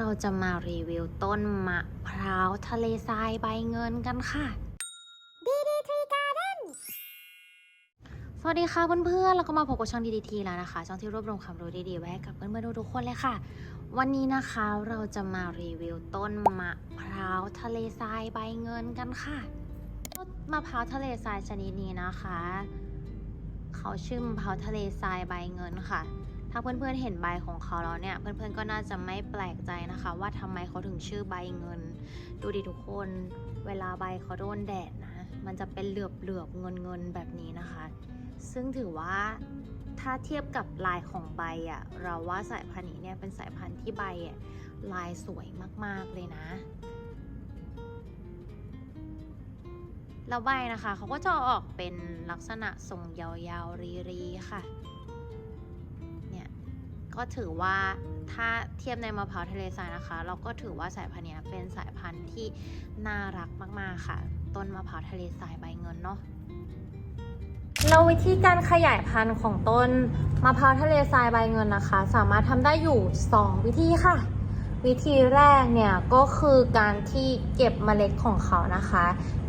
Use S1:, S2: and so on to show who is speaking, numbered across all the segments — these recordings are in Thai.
S1: เราจะมารีวิวต้นมะพร้าวทะเลทรายใบเงินกันค่ะ DDT Garden สวัสดีค่ะเพื่อนๆแล้วก็มาพบกับช่อง DDT แล้วนะคะ ช่องที่รวบรวมความรู้ดีๆไว้ให้กับเพื่อนๆทุกๆคนเลยค่ะ วันนี้นะคะเราจะมารีวิวต้นมะพร้าวทะเลทรายใบเงินกันค่ะต้นมะพร้าวทะเลทรายชนิดนี้นะคะ เขาชื่อมะพร้าวทะเลทรายใบเงินค่ะ ถ้าเพื่อนๆเห็นใบของเขาแล้วเนี่ย เพื่อนๆก็น่าจะไม่แปลกใจนะคะ ว่าทำไมเขาถึงชื่อใบเงิน ดูดิทุกคน เวลาใบเขาโดนแดดนะ มันจะเป็นเหลือบเหลือบเงินเงินแบบนี้นะคะ ซึ่งถือว่าถ้าเทียบกับลายของใบอะ่ะเราว่าสายพันธุ์นี้เนี่ยเป็นสายพันธุ์ที่ใบอะลายสวยมากๆเลยนะแล้วใบนะคะเขาก็จะออกเป็นลักษณะทรงยาวๆรีๆค่ะ ก็ถือว่าถ้าเทียบในมะพร้าวทะเลทรายนะคะ เราก็ถือว่าสายพันธุ์นี้เป็นสายพันธุ์ที่น่ารักมาก ๆ ค่ะ ต้นมะพร้าวทะเลทรายใบเงินเนาะเราวิธีการขยายพันธุ์ของต้นมะพร้าวทะเลทรายใบเงินนะคะ สามารถทำได้อยู่ 2 วิธีค่ะ วิธีแรกเนี่ยก็คือการที่เก็บเมล็ดของเขานะคะ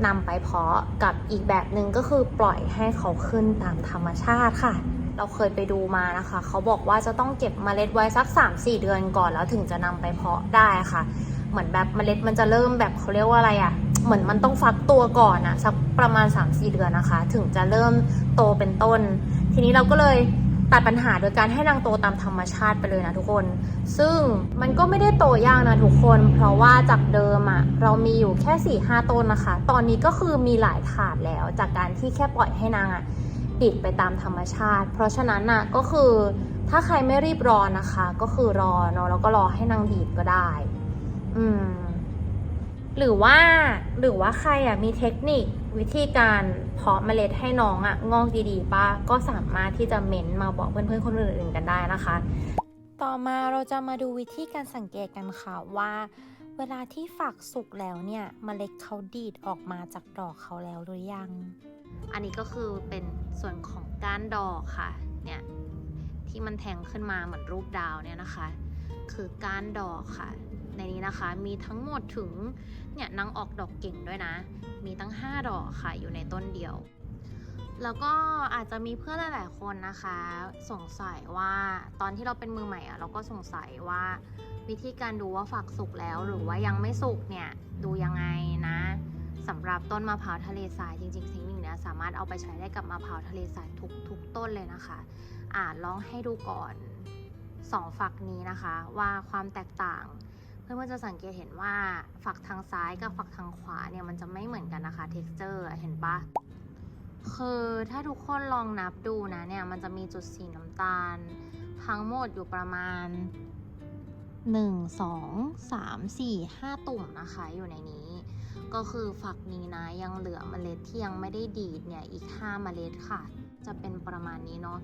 S1: นำไปเพาะกับอีกแบบหนึ่งก็คือปล่อยให้เขาขึ้นตามธรรมชาติค่ะ เราเคยไปดูมานะคะ เขาบอกว่าจะต้องเก็บเมล็ดไว้สัก 3-4 เดือนก่อนแล้วถึงจะนำไปเพาะได้ค่ะ เหมือนแบบเมล็ดมันจะเริ่มแบบเขาเรียกว่าอะไรอะ่ะ เหมือนมันต้องฟักตัวก่อนอะสักประมาณ 3-4 เดือนนะคะ ถึงจะเริ่มโตเป็นต้น ทีนี้เราก็เลยตัดปัญหาโดยการให้นางโตตามธรรมชาติไปเลยนะทุกคน ซึ่งมันก็ไม่ได้โตยากนะทุกคน เพราะว่าจากเดิมอะเรามีอยู่แค่4ี่ห้าต้นนะคะ ตอนนี้ก็คือมีหลายถาดแล้วจากการที่แค่ปล่อยให้นางอะ ดิดไปตามธรรมชาติ เพราะฉะนั้นอะก็คือถ้าใครไม่รีบรอนะคะ ก็คือรอเนาะแล้วก็รอให้นางดีดก็ได้ อืม หรือว่าหรือว่าใครอะมีเทคนิควิธีการเพาะเมล็ดให้น้องอะงอกดีๆป้าก็สามารถที่จะเม้นมาบอกเพื่อนๆคนอื่นๆกันได้นะคะ ต่อมาเราจะมาดูวิธีการสังเกตกันค่ะว่า เวลาที่ฝักสุกแล้วเนี่ยเมล็ดเขาดีดออกมาจากดอกเขาแล้วหรือยัง อันนี้ก็คือเป็นส่วนของก้านดอกค่ะ เนี่ยที่มันแทงขึ้นมาเหมือนรูปดาวเนี่ยนะคะ คือก้านดอกค่ะ ในนี้นะคะมีทั้งหมดถึงเนี่ยนางออกดอกเก่งด้วยนะ มีตั้ง 5 ดอกค่ะอยู่ในต้นเดียว แล้วก็อาจจะมีเพื่อนหลาย ๆ คนนะคะ สงสัยว่าตอนที่เราเป็นมือใหม่อะเราก็สงสัยว่าวิธีการดูว่าฝักสุกแล้วหรือว่ายังไม่สุกเนี่ยดูยังไงนะสำหรับต้นมะพร้าวทะเลทรายจริงๆสิ่งหนึ่งเนี่ยสามารถเอาไปใช้ได้กับมะพร้าวทะเลทรายทุกทุกต้นเลยนะคะอ่าลองให้ดูก่อนสองฝักนี้นะคะ ว่าความแตกต่าง เพื่อนๆจะสังเกตเห็นว่าฝักทางซ้ายกับฝักทางขวาเนี่ยมันจะไม่เหมือนกันนะคะ texture อะเห็นปะ คือถ้าทุกคนลองนับดูนะเนี่ย มันจะมีจุดสีน้ำตาล ทั้งหมดอยู่ประมาณ 1 2 3 4 5 ตุ่มนะคะ อยู่ในนี้ ก็คือฝักนี้นะยังเหลือเมล็ดที่ยังไม่ได้ดีดเนี่ยอีก 5 เมล็ดค่ะ จะเป็นประมาณนี้เนาะ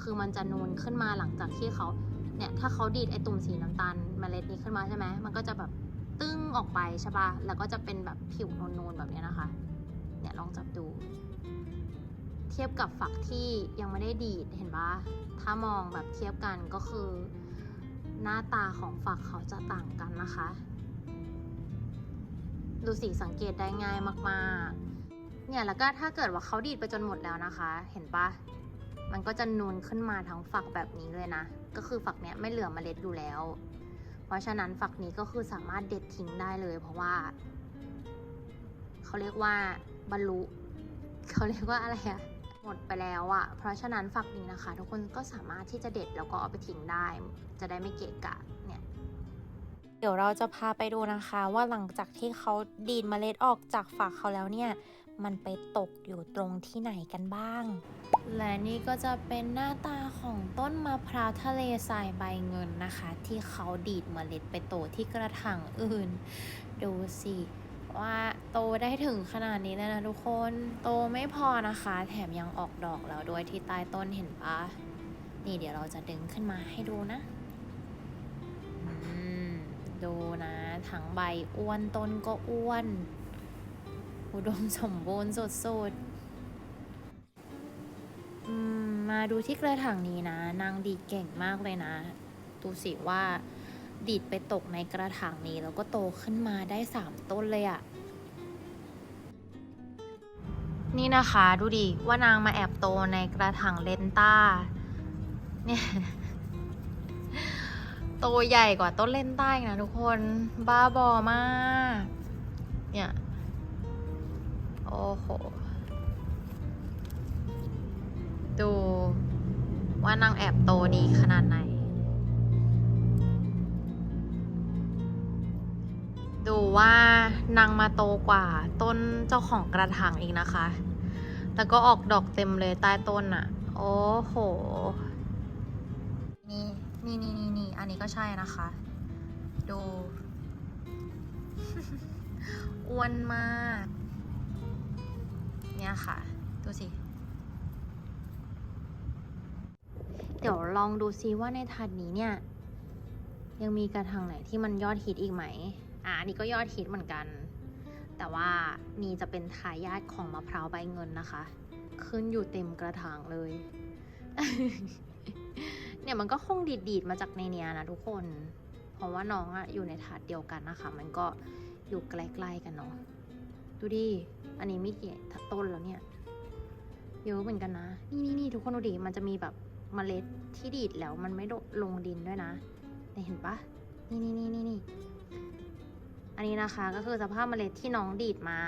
S1: คือมันจะนูนขึ้นมาหลังจากที่เขาเนี่ยถ้าเขาดีดไอตุ่มสีน้ำตาลเมล็ดนี้ขึ้นมาใช่ไหมมันก็จะแบบตึ้งออกไปใช่ปะแล้วก็จะเป็นแบบผิวนูนๆแบบนี้นะคะ เนี่ยลองจับดู เทียบกับฝักที่ยังไม่ได้ดีดเห็นปะถ้ามองแบบเทียบกันก็คือ หน้าตาของฝักเขาจะต่างกันนะคะ ดูสีสังเกตได้ง่ายมากๆ เนี่ยแล้วก็ถ้าเกิดว่าเขาดีดไปจนหมดแล้วนะคะ เห็นปะมันก็จะนูนขึ้นมาทั้งฝักแบบนี้เลยนะ ก็คือฝักเนี้ยไม่เหลือเมล็ดอยู่แล้ว เพราะฉะนั้นฝักนี้ก็คือสามารถเด็ดทิ้งได้เลย เพราะว่า เขาเรียกว่าบรรลุเขาเรียกว่าอะไรอะ หมดไปแล้วอะเพราะฉะนั้นฝักนี้นะคะ ทุกคนก็สามารถที่จะเด็ดแล้วก็เอาไปทิ้งได้ จะได้ไม่เกะกะเนี่ยเดี๋ยวเราจะพาไปดูนะคะว่าหลังจากที่เขาดีดเมล็ดออกจากฝักเขาแล้วเนี่ย มันไปตกอยู่ตรงที่ไหนกันบ้าง และนี่ก็จะเป็นหน้าตาของต้นมะพร้าวทะเลทรายใบเงินนะคะ ที่เขาดีดเมล็ดไปโตที่กระถางอื่น ดูสิ ว่าโตได้ถึงขนาดนี้เลยนะทุกคน โตไม่พอนะคะ แถมยังออกดอกแล้วด้วยที่ใต้ต้นเห็นปะนี่เดี๋ยวเราจะดึงขึ้นมาให้ดูนะอืมดูนะทั้งใบอ้วนต้นก็อ้วน อุดมสมบูรณ์สุดๆมมาดูที่กระถางนี้นะ นางดีเก่งมากเลยนะ ดูสิว่า ดีดไปตกในกระถางนี้แล้วก็โตขึ้นมาได้สามต้นเลยอะ นี่นะคะดูดิ ว่านางมาแอบโตในกระถางเลนต้า เนี่ยโตใหญ่กว่าต้นเลนต้าอีกนะทุกคนบ้าบอมาก เนี่ย โอ้โห ดูว่านางแอบโตดีขนาดไหน นางมาโตกว่าต้นเจ้าของกระถางอีกนะคะ แล้วก็ออกดอกเต็มเลยใต้ต้นอะ่ะ โอ้โห นี่นี่นี่นี่นี่อันนี้ก็ใช่นะคะ ดู อ้วนมาก เนี่ยค่ะ ดูสิ เดี๋ยวลองดูซิว่าในถัดนี้เนี่ย ยังมีกระถางไหนที่มันยอดฮิตอีกไหม อ่าอันนี้ก็ยอดฮิตเหมือนกัน แต่ว่านี่จะเป็นทายาทของมะพร้าวใบเงินนะคะ ขึ้นอยู่เต็มกระถางเลย เนี่ยมันก็คงดีดๆมาจากในเนี้ยนะทุกคน เพราะว่าน้องอะอยู่ในถาดเดียวกันนะคะ มันก็อยู่ใกล้ๆกันเนาะ ดูดิ อันนี้ไม่กี่ต้นแล้วเนี่ย เยอะเหมือนกันนะ นี่นี่นี่ทุกคนดูดิ มันจะมีแบบเมล็ดที่ดีดแล้วมันไม่โดลงดินด้วยนะเนี่ยเห็นปะนี่นี่นี่นี่นี่ อันนี้นะคะก็คือสภาพเมล็ดที่น้องดีดมา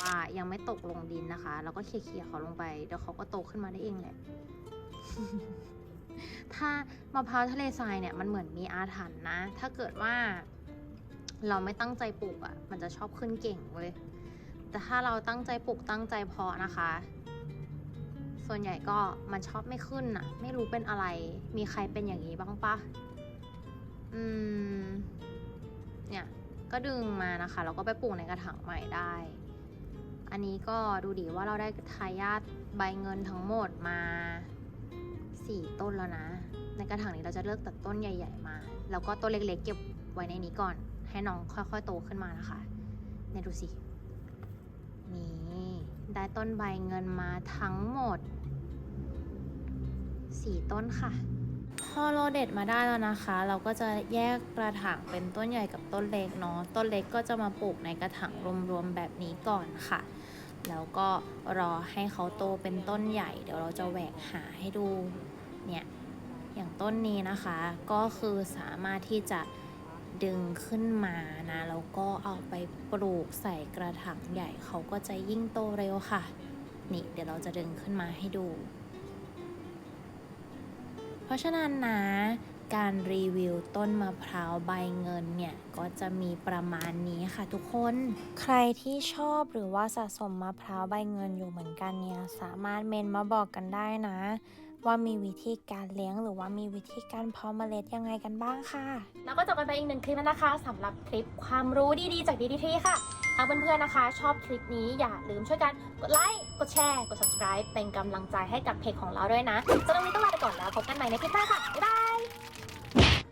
S1: ว่ายังไม่ตกลงดินนะคะ แล้วก็เคลี่ยร์ๆเขาลงไปเดี๋ยวเขาก็โตขึ้นมาได้เองแหละ ถ้ามะพร้าวทะเลทรายเนี่ยมันเหมือนมีอาถรรพ์นะ ถ้าเกิดว่าเราไม่ตั้งใจปลูกอะ่ะ มันจะชอบขึ้นเก่งเว้ย แต่ถ้าเราตั้งใจปลูกตั้งใจเพาะนะคะ ส่วนใหญ่ก็มันชอบไม่ขึ้นน่ะ ไม่รู้เป็นอะไร มีใครเป็นอย่างนี้บ้างปะ อืม เนี่ย ก็ดึงมานะคะ แล้วก็ไปปลูกในกระถางใหม่ได้ อันนี้ก็ดูดีว่าเราได้ทายาทใบเงินทั้งหมดมาสี่ต้นแล้วนะ ในกระถางนี้เราจะเลือกตัดต้นใหญ่ ๆ มา แล้วก็ต้นเล็กๆ เก็บไว้ในนี้ก่อน ให้น้องค่อยๆ โตขึ้นมานะคะ เนี่ยดูสิ นี่ได้ต้นใบเงินมาทั้งหมดสี่ต้นค่ะ พอเราเด็ดมาได้แล้วนะคะ เราก็จะแยกกระถางเป็นต้นใหญ่กับต้นเล็กเนาะต้นเล็กก็จะมาปลูกในกระถางรวมๆแบบนี้ก่อนค่ะ แล้วก็รอให้เขาโตเป็นต้นใหญ่ เดี๋ยวเราจะแหวกหาให้ดูเนี่ยอย่างต้นนี้นะคะก็คือสามารถที่จะดึงขึ้นมานะแล้วก็เอาไปปลูกใส่กระถางใหญ่เขาก็จะยิ่งโตเร็วค่ะ นี่เดี๋ยวเราจะดึงขึ้นมาให้ดู ราะฉะนั้นนะการรีวิวต้นมะพร้าวใบเงินเนี่ยก็จะมีประมาณนี้ค่ะทุกคน ใครที่ชอบหรือว่าสะสมมะพร้าวใบเงินอยู่เหมือนกันเนี่ยสามารถเมนมาบอกกันได้นะ ว่ามีวิธีการเลี้ยงหรือว่ามีวิธีการเพาะเมล็ดยังไงกันบ้างค่ะ
S2: แล้วก็จบกันไปอีกหนึ่งคลิปนะคะสำหรับคลิปความรู้ดีๆจากดีดีทีค่ะถ้าเพื่อนๆนะคะ ชอบคลิปนี้อย่าลืมช่วยกันกดไลค์กดแชร์กด subscribe เป็นกำลังใจให้กับเพจของเราด้วยนะสำหรับวันนี้ต้องลาไปก่อนแล้วพบกันใหม่ในคลิปหน้าค่ะบ๊ายบาย